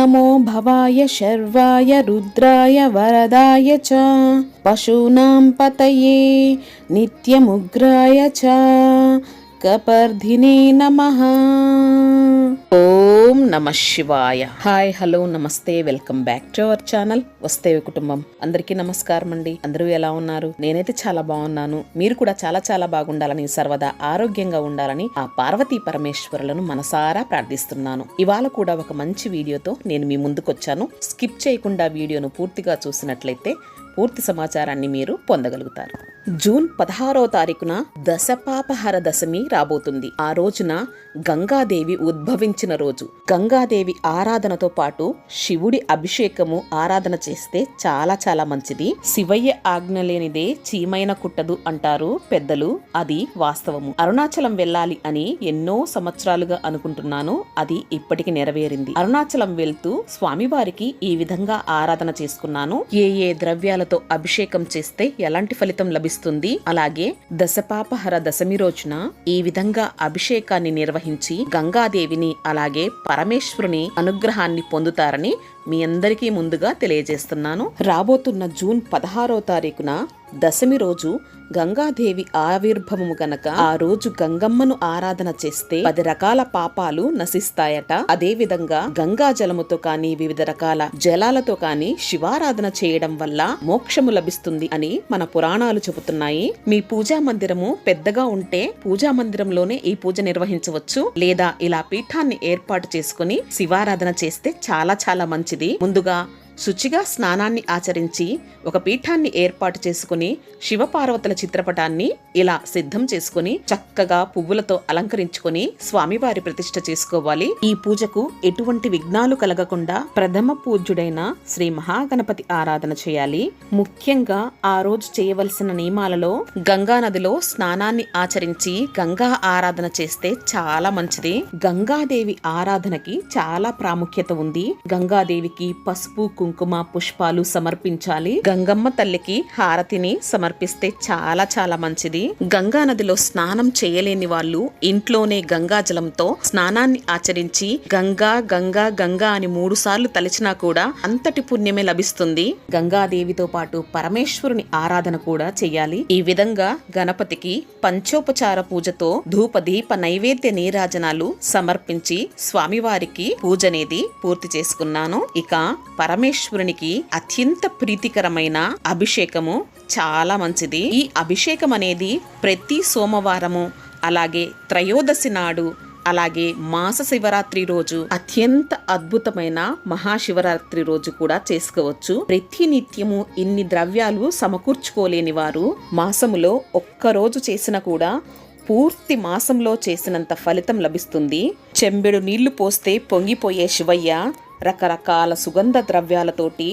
నమో భవాయ శర్వాయ రుద్రాయ వరదాయ చ పశూనాం పతయే నిత్యముగ్రాయ చ కపర్ధినే నమ. ఓం నమ శివాయ. హాయ్ హలో నమస్తే welcome back to our channel వస్తేవి కుటుంబం. అందరికీ నమస్కారం అండి. అందరూ ఎలా ఉన్నారు? నేనైతే చాలా బాగున్నాను. మీరు కూడా చాలా చాలా బాగుండాలని సర్వదా ఆరోగ్యంగా ఉండాలని ఆ పార్వతీ పరమేశ్వరులను మనసారా ప్రార్థిస్తున్నాను. ఇవాళ కూడా ఒక మంచి వీడియోతో నేను మీ ముందుకొచ్చాను. స్కిప్ చేయకుండా వీడియోను పూర్తిగా చూసినట్లయితే పూర్తి సమాచారాన్ని మీరు పొందగలుగుతారు. జూన్ పదహారవ తారీఖున దశపాపహర దశమి రాబోతుంది. ఆ రోజున గంగాదేవి ఉద్భవించిన రోజు. గంగాదేవి ఆరాధనతో పాటు శివుడి అభిషేకము ఆరాధన చేస్తే చాలా చాలా మంచిది. శివయ్య ఆజ్ఞ లేనిదే చీమైన కుట్టదు అంటారు పెద్దలు. అది వాస్తవము. అరుణాచలం వెళ్ళాలి అని ఎన్నో సంవత్సరాలుగా అనుకుంటున్నాను. అది ఇప్పటికి నెరవేరింది. అరుణాచలం వెళ్తూ స్వామివారికి ఈ విధంగా ఆరాధన చేసుకున్నాను. ఏ ఏ ద్రవ్యాలతో అభిషేకం చేస్తే ఎలాంటి ఫలితం లభిస్తుంది? అలాగే దశపాపహర దశమి రోజున ఈ విధంగా అభిషేకాన్ని నిర్వహించి గంగాదేవిని అలాగే పరమేశ్వరుని అనుగ్రహాన్ని పొందుతారని మీ అందరికీ ముందుగా తెలియజేస్తున్నాను. రాబోతున్న జూన్ పదహారో తారీఖున దశమి రోజు గంగాదేవి ఆవిర్భవము గనక ఆ రోజు గంగమ్మను ఆరాధన చేస్తే పది రకాల పాపాలు నశిస్తాయట. అదేవిధంగా గంగా జలముతో కానీ వివిధ రకాల జలాలతో కానీ శివారాధన చేయడం వల్ల మోక్షము లభిస్తుంది అని మన పురాణాలు చెబుతున్నాయి. మీ పూజా మందిరము పెద్దగా ఉంటే పూజా మందిరంలోనే ఈ పూజ నిర్వహించవచ్చు. లేదా ఇలా పీఠాన్ని ఏర్పాటు చేసుకుని శివారాధన చేస్తే చాలా చాలా మంచిది. ముందుగా శుచిగా స్నానాన్ని ఆచరించి ఒక పీఠాన్ని ఏర్పాటు చేసుకుని శివపార్వతుల చిత్రపటాన్ని ఇలా సిద్ధం చేసుకుని చక్కగా పువ్వులతో అలంకరించుకొని స్వామివారి ప్రతిష్ట చేసుకోవాలి. ఈ పూజకు ఎటువంటి విఘ్నాలు కలగకుండా ప్రథమ పూజ్యుడైన శ్రీ మహాగణపతి ఆరాధన చేయాలి. ముఖ్యంగా ఆ రోజు చేయవలసిన నియమాలలో గంగా నదిలో స్నానాన్ని ఆచరించి గంగా ఆరాధన చేస్తే చాలా మంచిది. గంగాదేవి ఆరాధనకి చాలా ప్రాముఖ్యత ఉంది. గంగాదేవికి పసుపు కుంకుమ కుంకుమ పుష్పాలు సమర్పించాలి. గంగమ్మ తల్లికి హారతిని సమర్పిస్తే చాలా చాలా మంచిది. గంగా నదిలో స్నానం చేయలేని వాళ్ళు ఇంట్లోనే గంగా జలంతో స్నానాన్ని ఆచరించి గంగా గంగా గంగా అని మూడు సార్లు తలిచినా కూడా అంతటి పుణ్యమే లభిస్తుంది. గంగాదేవితో పాటు పరమేశ్వరుని ఆరాధన కూడా చేయాలి. ఈ విధంగా గణపతికి పంచోపచార పూజతో ధూప దీప నైవేద్య నీరాజనాలు సమర్పించి స్వామివారికి పూజ అనేది పూర్తి చేసుకున్నాను. ఇక పరమేశ్వరునికి అత్యంత ప్రీతికరమైన అభిషేకము చాలా మంచిది. ఈ అభిషేకం అనేది ప్రతి సోమవారము అలాగే త్రయోదశి నాడు అలాగే మాస శివరాత్రి రోజు అత్యంత అద్భుతమైన మహాశివరాత్రి రోజు కూడా చేసుకోవచ్చు. ప్రతి నిత్యము ఇన్ని ద్రవ్యాలు సమకూర్చుకోలేని వారు మాసములో ఒక్క రోజు చేసిన కూడా పూర్తి మాసంలో చేసినంత ఫలితం లభిస్తుంది. చెంబెడు నీళ్ళు పోస్తే పొంగిపోయే శివయ్య రకరకాల సుగంధ ద్రవ్యాలతోటి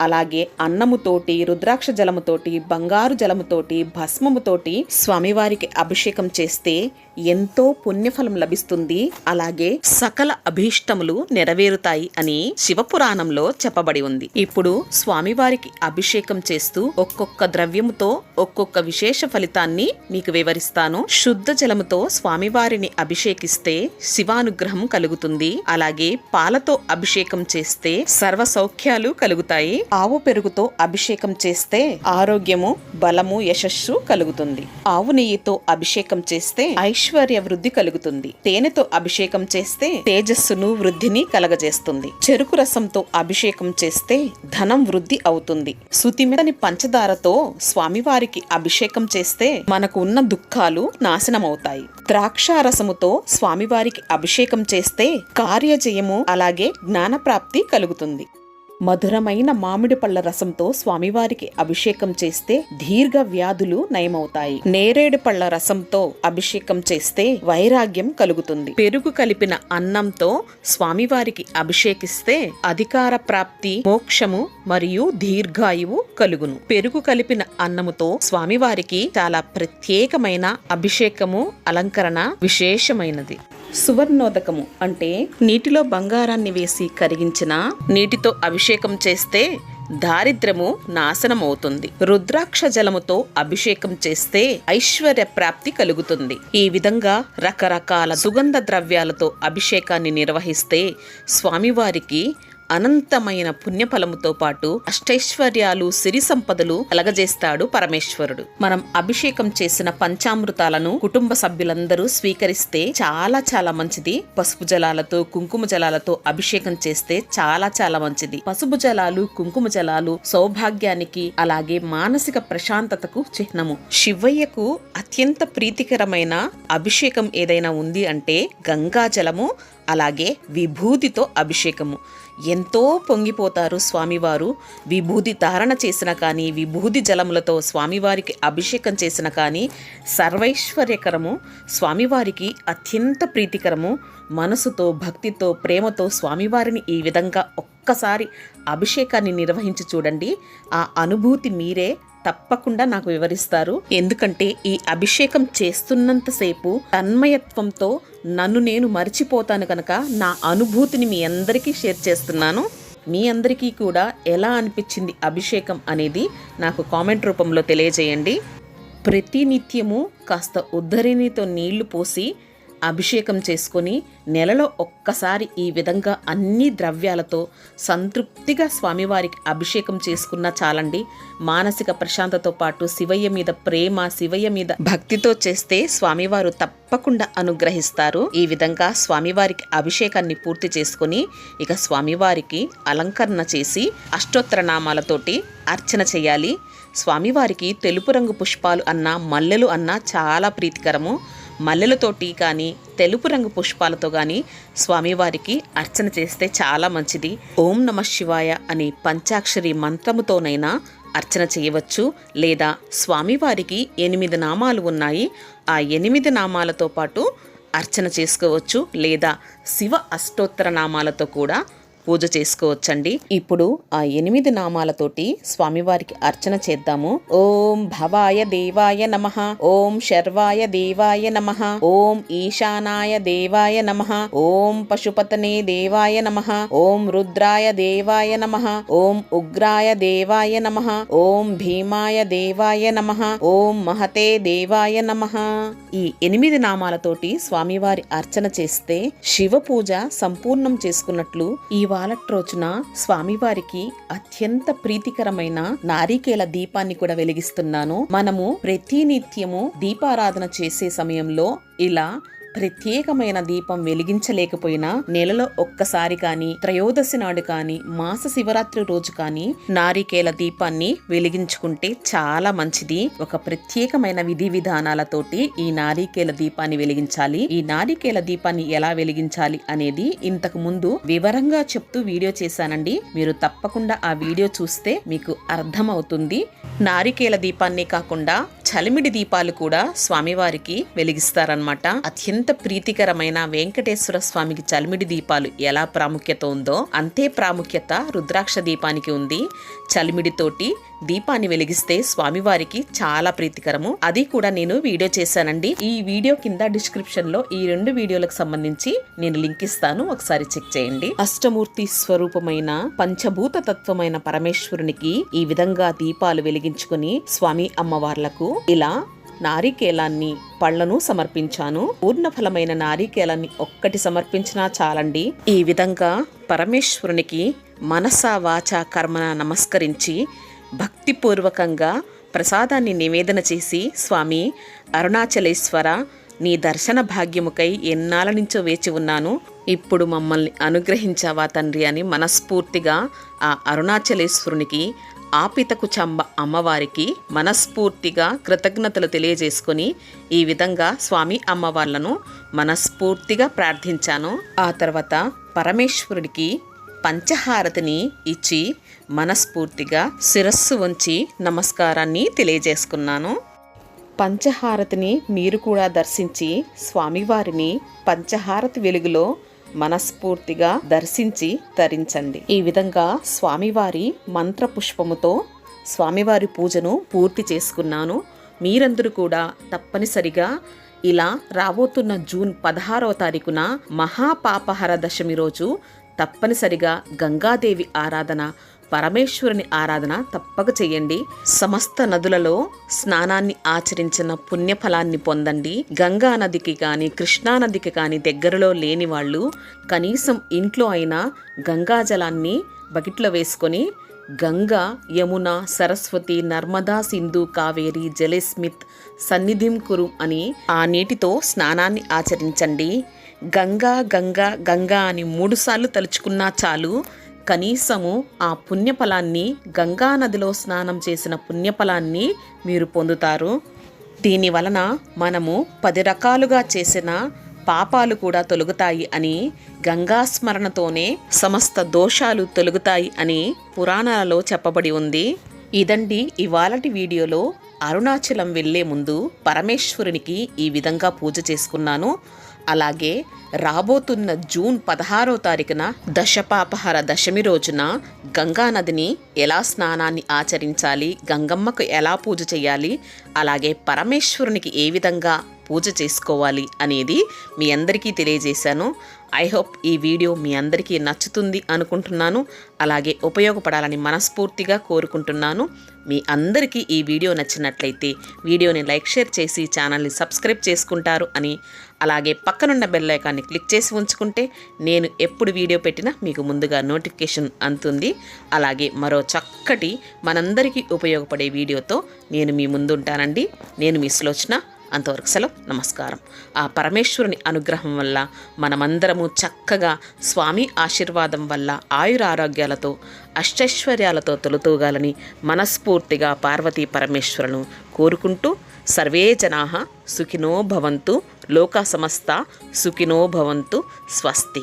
అలాగే అన్నముతోటి రుద్రాక్ష జలముతోటి బంగారు జలముతోటి భస్మముతోటి స్వామివారికి అభిషేకం చేస్తే ఎంతో పుణ్యఫలం లభిస్తుంది. అలాగే సకల అభీష్టములు నెరవేరుతాయి అని శివపురాణంలో చెప్పబడి ఉంది. ఇప్పుడు స్వామివారికి అభిషేకం చేస్తూ ఒక్కొక్క ద్రవ్యముతో ఒక్కొక్క విశేష ఫలితాన్ని మీకు వివరిస్తాను. శుద్ధ జలముతో స్వామివారిని అభిషేకిస్తే శివానుగ్రహం కలుగుతుంది. అలాగే పాలతో అభిషేకం చేస్తే సర్వ సౌఖ్యాలు కలుగుతాయి. ఆవు పెరుగుతో అభిషేకం చేస్తే ఆరోగ్యము బలము యశస్సు కలుగుతుంది. ఆవు నెయ్యితో అభిషేకం చేస్తే ఐశ్వర్య వృద్ధి కలుగుతుంది. తేనెతో అభిషేకం చేస్తే తేజస్సును వృద్ధిని కలగజేస్తుంది. చెరుకు రసంతో అభిషేకం చేస్తే ధనం వృద్ధి అవుతుంది. సుతిమిదని పంచదారతో స్వామివారికి అభిషేకం చేస్తే మనకు ఉన్న దుఃఖాలు నాశనమవుతాయి. ద్రాక్షారసముతో స్వామివారికి అభిషేకం చేస్తే కార్యజయము అలాగే జ్ఞానప్రాప్తి కలుగుతుంది. మధురమైన మామిడి పళ్ళ రసంతో స్వామివారికి అభిషేకం చేస్తే దీర్ఘ వ్యాధులు నయమవుతాయి. నేరేడు పళ్ళ రసంతో అభిషేకం చేస్తే వైరాగ్యం కలుగుతుంది. పెరుగు కలిపిన అన్నంతో స్వామివారికి అభిషేకిస్తే అధికార ప్రాప్తి మోక్షము మరియు దీర్ఘాయువు కలుగును. పెరుగు కలిపిన అన్నముతో స్వామివారికి చాలా ప్రత్యేకమైన అభిషేకము అలంకరణ విశేషమైనది. సువర్ణోదకము అంటే నీటిలో బంగారాన్ని వేసి కరిగించిన నీటితో అభిషేకం చేస్తే దారిద్ర్యము నాశనమవుతుంది. రుద్రాక్ష జలముతో అభిషేకం చేస్తే ఐశ్వర్య ప్రాప్తి కలుగుతుంది. ఈ విధంగా రకరకాల సుగంధ ద్రవ్యాలతో అభిషేకాన్ని నిర్వహిస్తే స్వామివారికి అనంతమైన పుణ్యఫలముతో పాటు అష్టైశ్వర్యాలు సిరి సంపదలు కలగజేస్తాడు పరమేశ్వరుడు. మనం అభిషేకం చేసిన పంచామృతాలను కుటుంబ సభ్యులందరూ స్వీకరిస్తే చాలా చాలా మంచిది. పసుపు జలాలతో కుంకుమ జలాలతో అభిషేకం చేస్తే చాలా చాలా మంచిది. పసుపు జలాలు కుంకుమ జలాలు సౌభాగ్యానికి అలాగే మానసిక ప్రశాంతతకు చిహ్నము. శివయ్యకు అత్యంత ప్రీతికరమైన అభిషేకం ఏదైనా ఉంది అంటే గంగా జలము అలాగే విభూతితో అభిషేకము. ఎంతో పొంగిపోతారు స్వామివారు. విభూతి ధారణ చేసిన కానీ విభూతి జలములతో స్వామివారికి అభిషేకం చేసిన కానీ సర్వైశ్వర్యకరము. స్వామివారికి అత్యంత ప్రీతికరము. మనసుతో భక్తితో ప్రేమతో స్వామివారిని ఈ విధంగా ఒక్కసారి అభిషేకాన్ని నిర్వహించి చూడండి. ఆ అనుభూతి మీరే. తప్పకుండా నాకు వివరిస్తారు. ఎందుకంటే ఈ అభిషేకం చేస్తున్నంతసేపు తన్మయత్వంతో నన్ను నేను మర్చిపోతాను కనుక నా అనుభూతిని మీ అందరికీ షేర్ చేస్తున్నాను. మీ అందరికీ కూడా ఎలా అనిపించింది అభిషేకం అనేది నాకు కామెంట్ రూపంలో తెలియజేయండి. ప్రతినిత్యము కాస్త ఉద్ధరిణితో నీళ్ళు పోసి అభిషేకం చేసుకొని నెలలో ఒక్కసారి ఈ విధంగా అన్ని ద్రవ్యాలతో సంతృప్తిగా స్వామివారికి అభిషేకం చేసుకున్నా చాలండి. మానసిక ప్రశాంతతో పాటు శివయ్య మీద ప్రేమ శివయ్య మీద భక్తితో చేస్తే స్వామివారు తప్పకుండా అనుగ్రహిస్తారు. ఈ విధంగా స్వామివారికి అభిషేకాన్ని పూర్తి చేసుకొని ఇక స్వామివారికి అలంకరణ చేసి అష్టోత్తర నామాలతోటి అర్చన చేయాలి. స్వామివారికి తెలుపు రంగు పుష్పాలు అన్నా మల్లెలు అన్నా చాలా ప్రీతికరము. మల్లెలతోటి కానీ తెలుపు రంగు పుష్పాలతో కానీ స్వామివారికి అర్చన చేస్తే చాలా మంచిది. ఓం నమ శివాయ అనే పంచాక్షరి మంత్రముతోనైనా అర్చన చేయవచ్చు. లేదా స్వామివారికి ఎనిమిది నామాలు ఉన్నాయి. ఆ ఎనిమిది నామాలతో పాటు అర్చన చేసుకోవచ్చు. లేదా శివ అష్టోత్తర నామాలతో కూడా పూజ చేసుకోవచ్చండి. ఇప్పుడు ఆ ఎనిమిది నామాలతోటి స్వామివారికి అర్చన చేద్దాము. ఓం భవాయ దేవాయ నమ. ఓం శర్వాయ దేవాయ నమ. ఓం ఈశానాయ దేవాయ నమ. ఓం పశుపతనే దేవాయ నమ. ఓం రుద్రాయ దేవాయ నమ. ఓం ఉగ్రాయ దేవాయ నమ. ఓం భీమాయ దేవాయ నమ. ఓం మహతే దేవాయ నమ. ఈ ఎనిమిది నామాలతోటి స్వామివారి అర్చన చేస్తే శివ పూజ సంపూర్ణం చేసుకున్నట్లు ఈ వాలట్ రోజున స్వామివారికి అత్యంత ప్రీతికరమైన నారికేల దీపాన్ని కూడా వెలిగిస్తున్నాను. మనము ప్రతినిత్యము దీపారాధన చేసే సమయంలో ఇలా ప్రత్యేకమైన దీపం వెలిగించలేకపోయినా నెలలో ఒక్కసారి కానీ త్రయోదశి నాడు కానీ మాస శివరాత్రి రోజు కానీ నారికేల దీపాన్ని వెలిగించుకుంటే చాలా మంచిది. ఒక ప్రత్యేకమైన విధి విధానాలతోటి ఈ నారికేల దీపాన్ని వెలిగించాలి. ఈ నారికేల దీపాన్ని ఎలా వెలిగించాలి అనేది ఇంతకు ముందు వివరంగా చెప్తూ వీడియో చేశానండి. మీరు తప్పకుండా ఆ వీడియో చూస్తే మీకు అర్థమవుతుంది. నారికేల దీపాన్ని కాకుండా చలిమిడి దీపాలు కూడా స్వామివారికి వెలిగిస్తారనమాట అత్యంత ప్రీతికరమైన వెంకటేశ్వర స్వామికి చలిమిడి దీపాలు ఎలా ప్రాముఖ్యత ఉందో అంతే ప్రాముఖ్యత రుద్రాక్ష దీపానికి ఉంది. చలిమిడితోటి దీపాన్ని వెలిగిస్తే స్వామివారికి చాలా ప్రీతికరము. అది కూడా నేను వీడియో చేశానండి. ఈ వీడియో కింద డిస్క్రిప్షన్లో ఈ రెండు వీడియోలకు సంబంధించి నేను లింక్ ఇస్తాను. ఒకసారి చెక్ చేయండి. అష్టమూర్తి స్వరూపమైన పంచభూత తత్వమైన పరమేశ్వరునికి ఈ విధంగా దీపాలు వెలిగించుకుని స్వామి అమ్మవార్లకు ఇలా నారికేలాన్ని పళ్ళను సమర్పించాను. పూర్ణఫలమైన నారికేలాన్ని ఒక్కటి సమర్పించినా చాలండి. ఈ విధంగా పరమేశ్వరునికి మనసా వాచ కర్మన నమస్కరించి భక్తిపూర్వకంగా ప్రసాదాన్ని నివేదన చేసి స్వామి అరుణాచలేశ్వర నీ దర్శన భాగ్యముకై ఎన్నాళ్ళ నుంచో వేచి ఉన్నాను. ఇప్పుడు మమ్మల్ని అనుగ్రహించావా తండ్రి అని మనస్ఫూర్తిగా ఆ అరుణాచలేశ్వరునికి ఆపితకు చంబ అమ్మవారికి మనస్ఫూర్తిగా కృతజ్ఞతలు తెలియజేసుకొని ఈ విధంగా స్వామి అమ్మవార్లను మనస్ఫూర్తిగా ప్రార్థించాను. ఆ తర్వాత పరమేశ్వరుడికి పంచహారతిని ఇచ్చి మనస్ఫూర్తిగా శిరస్సు వంచి నమస్కారాన్ని తెలియజేసుకున్నాను. పంచహారతిని మీరు కూడా దర్శించి స్వామివారిని పంచహారతి వెలుగులో మనస్ఫూర్తిగా దర్శించి ధరించండి ఈ విధంగా స్వామివారి మంత్ర పుష్పముతో స్వామివారి పూజను పూర్తి చేసుకున్నాను. మీరందరూ కూడా తప్పనిసరిగా ఇలా రాబోతున్న జూన్ పదహారవ తారీఖున మహాపాపహర దశమి రోజు తప్పనిసరిగా గంగాదేవి ఆరాధన పరమేశ్వరుని ఆరాధన తప్పక చేయండి. సమస్త నదులలో స్నానాన్ని ఆచరించిన పుణ్యఫలాన్ని పొందండి. గంగా నదికి కానీ కృష్ణా నదికి కానీ దగ్గరలో లేని వాళ్ళు కనీసం ఇంట్లో అయినా గంగా జలాన్ని బకెట్లో వేసుకొని గంగా యమున సరస్వతి నర్మదా సింధు కావేరి జలేస్మిత్ సన్నిధిం కురు అని ఆ నీటితో స్నానాన్ని ఆచరించండి. గంగా గంగా గంగా అని మూడుసార్లు తలుచుకున్నా చాలు కనీసము ఆ పుణ్యఫలాన్ని గంగా నదిలో స్నానం చేసిన పుణ్యఫలాన్ని మీరు పొందుతారు. దీని వలన మనము పది రకాలుగా చేసిన పాపాలు కూడా తొలగుతాయి అని గంగాస్మరణతోనే సమస్త దోషాలు తొలగుతాయి అని పురాణాలలో చెప్పబడి ఉంది. ఇదండి ఇవాళటి వీడియోలో అరుణాచలం వెళ్ళే ముందు పరమేశ్వరునికి ఈ విధంగా పూజ చేసుకున్నాను. అలాగే రాబోతున్న జూన్ పదహారో తారీఖున దశపాపహర దశమి రోజున గంగా నదిని ఎలా స్నానాన్ని ఆచరించాలి గంగమ్మకు ఎలా పూజ చేయాలి అలాగే పరమేశ్వరునికి ఏ విధంగా పూజ చేసుకోవాలి అనేది మీ అందరికీ తెలియజేశాను. ఐ హోప్ ఈ వీడియో మీ అందరికీ నచ్చుతుంది అనుకుంటున్నాను. అలాగే ఉపయోగపడాలని మనస్ఫూర్తిగా కోరుకుంటున్నాను. మీ అందరికీ ఈ వీడియో నచ్చినట్లయితే వీడియోని లైక్ షేర్ చేసి ఛానల్ని సబ్స్క్రైబ్ చేసుకుంటారు అని అలాగే పక్కనున్న బెల్ ఐకాన్ని క్లిక్ చేసి ఉంచుకుంటే నేను ఎప్పుడు వీడియో పెట్టినా మీకు ముందుగా నోటిఫికేషన్ అందుతుంది. అలాగే మరో చక్కటి మనందరికీ ఉపయోగపడే వీడియోతో నేను మీ ముందుంటానండి. నేను మీ సులోచన. అంతవరకు సెలవు. నమస్కారం. ఆ పరమేశ్వరుని అనుగ్రహం వల్ల మనమందరము చక్కగా స్వామి ఆశీర్వాదం వల్ల ఆయురారోగ్యాలతో అష్టైశ్వర్యాలతో తొలుతూగాలని మనస్ఫూర్తిగా పార్వతీ పరమేశ్వరును కోరుకుంటూ సర్వే జనా సుఖినో భవంతు లోక సమస్త సుఖినో భవంతు స్వస్తి.